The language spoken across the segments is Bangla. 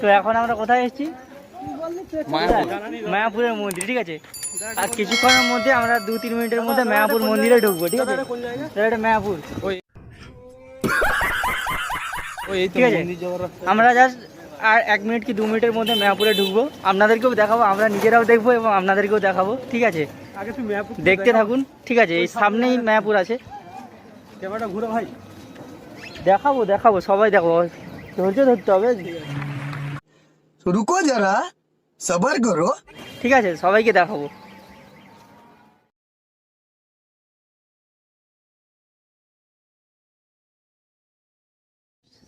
তো এখন আমরা কোথায় এসেছি? মায়াপুরের মন্দির ঠিক আছে? আর কিছুক্ষণের মধ্যে আমরা দু তিন মিনিটের মধ্যে মায়াপুর মন্দিরে ঢুকবো ঠিক আছে? এটা মায়াপুর। ঠিক আছে? আমরা জাস্ট আর এক মিনিট কি দু মিনিটের মধ্যে মায়াপুরে ঢুকবো। আপনাদেরকেও দেখাবো আমরা নিজেরাও দেখব এবং আপনাদেরকেও দেখাবো ঠিক আছে? দেখতে থাকুন ঠিক আছে? এই সামনেই মায়াপুর আছে। ক্যামেরাটা ঘুরে ভাই। দেখাবো দেখাবো সবাই দেখো ধৈর্য ধরতে হবে। রুকো যারা সবার করো। ঠিক আছে সবাইকে দেখাবো।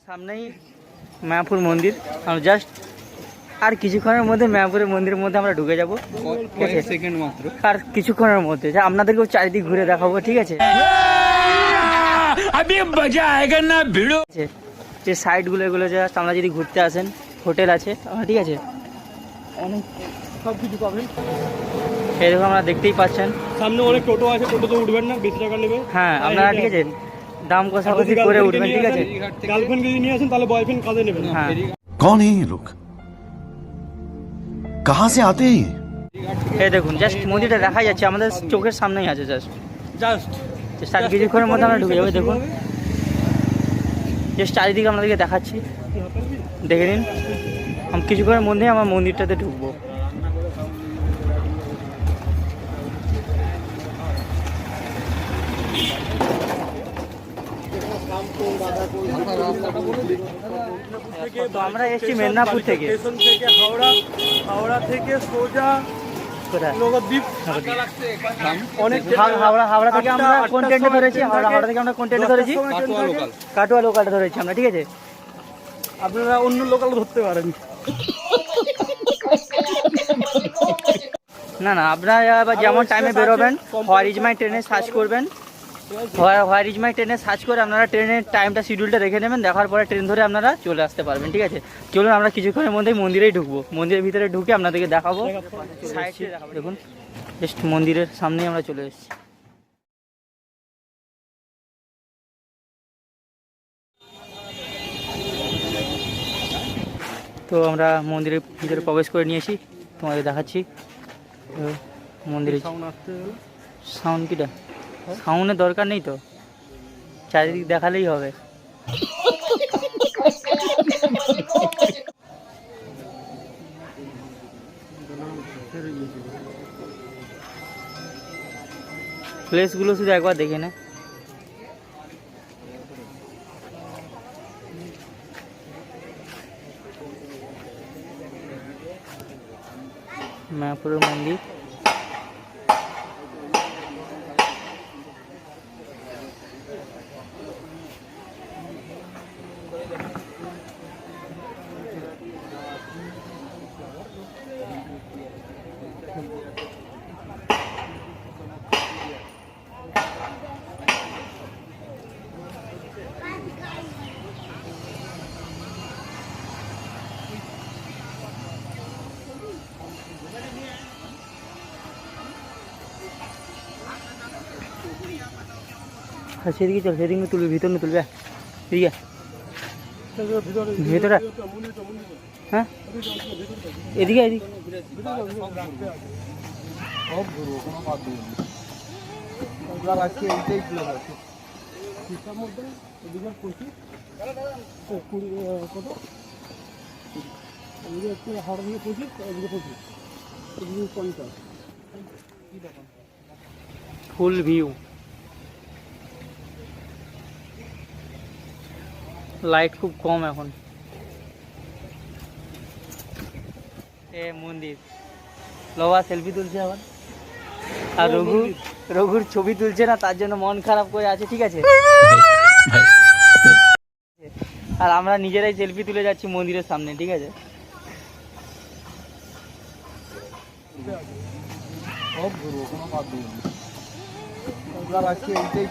সামনেই মায়াপুর মন্দির। আমরা জাস্ট আর কিছুক্ষণের মধ্যে মায়াপুরের মন্দিরের মধ্যে আমরা ঢুকে যাব। আর কিছুক্ষণের মধ্যে আপনাদেরকেও চারিদিক ঘুরে দেখাবো ঠিক আছে? আমি মজা আয়েগা না যে সাইডগুলো এগুলো যে আপনারা যদি ঘুরতে আসেন হোটেল আছে। ঠিক আছে? অনেক সব কিছু পাবেন। এরকম আপনারা দেখতেই পাচ্ছেন। সামনে অনেক টোটো আছে টোটো তো উঠবেন না বেশি টাকা নেবে। হ্যাঁ আপনারা ঠিক আছে দাম কষাকষি করে উঠবেন ঠিক আছে? গার্লফ্রেন্ড যদি নিয়ে আসেন তাহলে বয়ফ্রেন্ড কাঁধে নেবেন। হ্যাঁ। কন এই লোক কাহা সে আতে এই দেখুন জাস্ট মন্দিরটা দেখা যাচ্ছে আমাদের চোখের সামনেই আছে জাস্ট জাস্ট জাস্ট আর কিছুক্ষণের মধ্যে আমরা ঢুকে যাব দেখুন। জাস্ট চারিদিকে আপনাদেরকে দেখাচ্ছি। দেখে নিন। আমি কিছুক্ষণের মধ্যেই আমার মন্দিরটাতে ঢুকবো। আমরা এসেছি মেদিনীপুর থেকে, হাওড়া হাওড়া থেকে সোজা কোথায় নবদ্বীপ অনেক হাওড়া হাওড়া হাওড়া থেকে আমরা ধরেছি হাওড়া হাওড়া থেকে ধরেছি। কাটোয়া লোকালটা ধরেছি আমরা ঠিক আছে? আপনারা অন্য লোকাল ধরতে পারেন। না না আপনারা এবার যেমন টাইমে বেরোবেন হরিজমাই ইজ মাই ট্রেনে সার্চ করবেন। হোয়ার ইজ মাই ট্রেনে সার্চ করে আপনারা ট্রেনের টাইমটা শিডিউলটা রেখে নেবেন দেখার পরে ট্রেন ধরে আপনারা চলে আসতে পারবেন ঠিক আছে? চলুন আমরা কিছুক্ষণের মধ্যেই মন্দিরেই ঢুকবো। মন্দিরের ভিতরে ঢুকে আপনাদেরকে দেখাবো। দেখুন। জাস্ট মন্দিরের সামনেই আমরা চলে এসেছি। তো আমরা মন্দিরের ভিতরে প্রবেশ করে নিয়েছি তোমাদের দেখাচ্ছি। মন্দিরে সাউন্ড কিটা? সাউন্ডের দরকার নেই তো? চারিদিক দেখালেই হবে। প্লেসগুলো শুধু একবার দেখে নে। মায়াপুরের মন্দির। সেদিকে চল সেদিকে তুলবি ভিতর নিয়ে তুলবে এদিকে ভিতরে ভেতরে হ্যাঁ এদিকে এদিকে সব ঘুরবো কোনো বাদ দিই আপনার আজকে এইটাই প্ল্যান আছে তিনটার মধ্যে এদিকে পঁচিশ ও, কুড়ি আহ, কত এদিকে একটু হাওড়া থেকে পঁচিশ এদিকে পঁচিশ এদিকে পঞ্চাশ ফুল ভিউ লাইট খুব কম এখন। এ মন্দির। লোবা সেলফি তুলছে আবার। আর রঘু রঘুর ছবি তুলছে না তার জন্য মন খারাপ করে আছে ঠিক আছে? আর আমরা নিজেরাই সেলফি তুলে যাচ্ছি মন্দিরের সামনে ঠিক আছে? এইটাই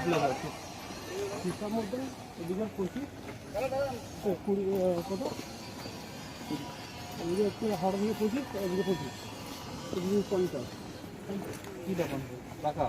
কুড়ি কত? এদিকে একটু হাওড়া থেকে পঁচিশ এদিকে পঁচিশ এদিকে পঞ্চাশ। কী দোকান? রাখা